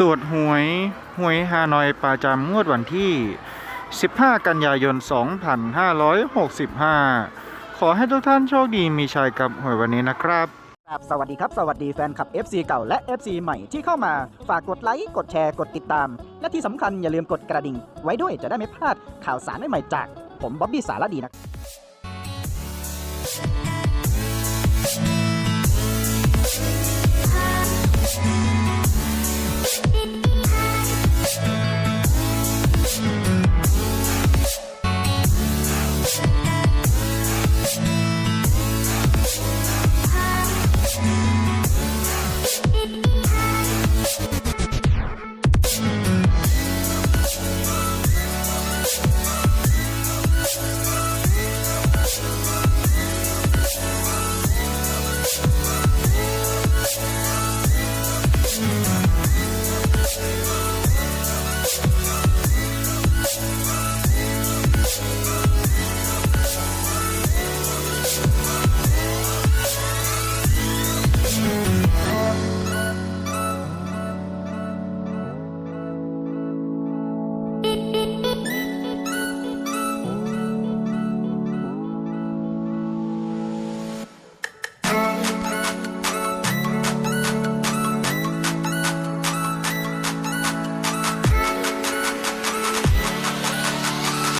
ตรวจหวยหวยฮานอยประจำงวดวันที่ 15 กันยายน 2565 ขอให้ทุกท่านโชคดีมีชัยกับหวยวันนี้นะครับครับสวัสดีครับ สวัสดีแฟนคลับ FC เก่าและ FC ใหม่ที่เข้ามาฝากกดไลค์ กดแชร์ กดติดตาม และที่สำคัญอย่าลืมกดกระดิ่ง ไว้ด้วยจะได้ไม่พลาดข่าวสารใหม่ๆจาก ผมบ๊อบบี้สารดีนะครับ